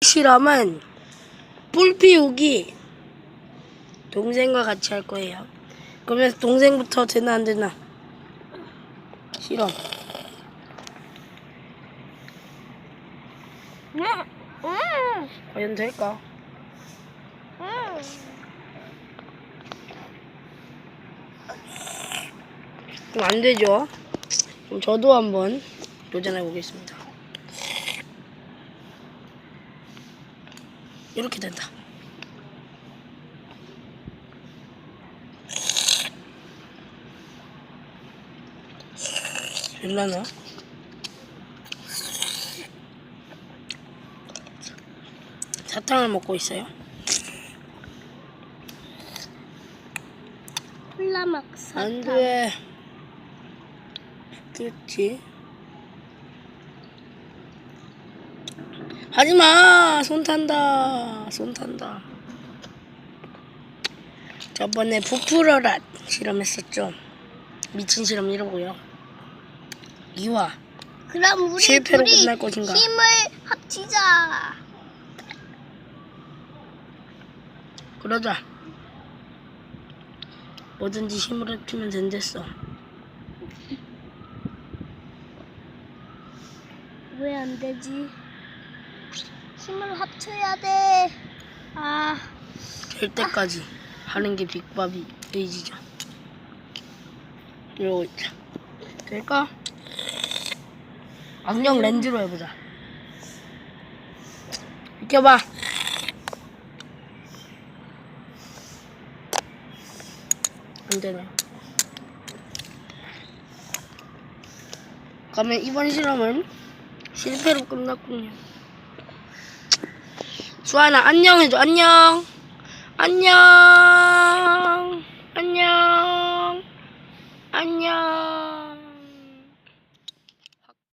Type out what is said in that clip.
실험은 뿔 피우기 동생과 같이 할 거예요. 그러면 동생부터 되나 안 되나? 실험. 과연 될까? 그럼 안 되죠. 그럼 저도 한번 도전해 보겠습니다. 이렇게 된다. 될라나? 사탕을 먹고 있어요. 콜라막 안 사탕. 돼. 그렇지. 하지마! 손 탄다. 손 탄다. 저번에 부풀어라 실험했었죠. 미친 실험 이러고요. 이와 그럼 우리 실패로 둘이 끝날 것인가? 힘을 합치자. 그러자. 뭐든지 힘을 합치면 된댔어. 왜 안 되지? 힘을 합쳐야 돼. 아, 될 때까지 하는 게 빅바비 베이지죠. 이러고 있자. 될까? 안경 렌즈로 해보자. 비켜봐. 안 되네. 그러면 이번 실험은 실패로 끝났군요. 수아나 안녕 해줘. 안녕. 안녕. 안녕. 안녕.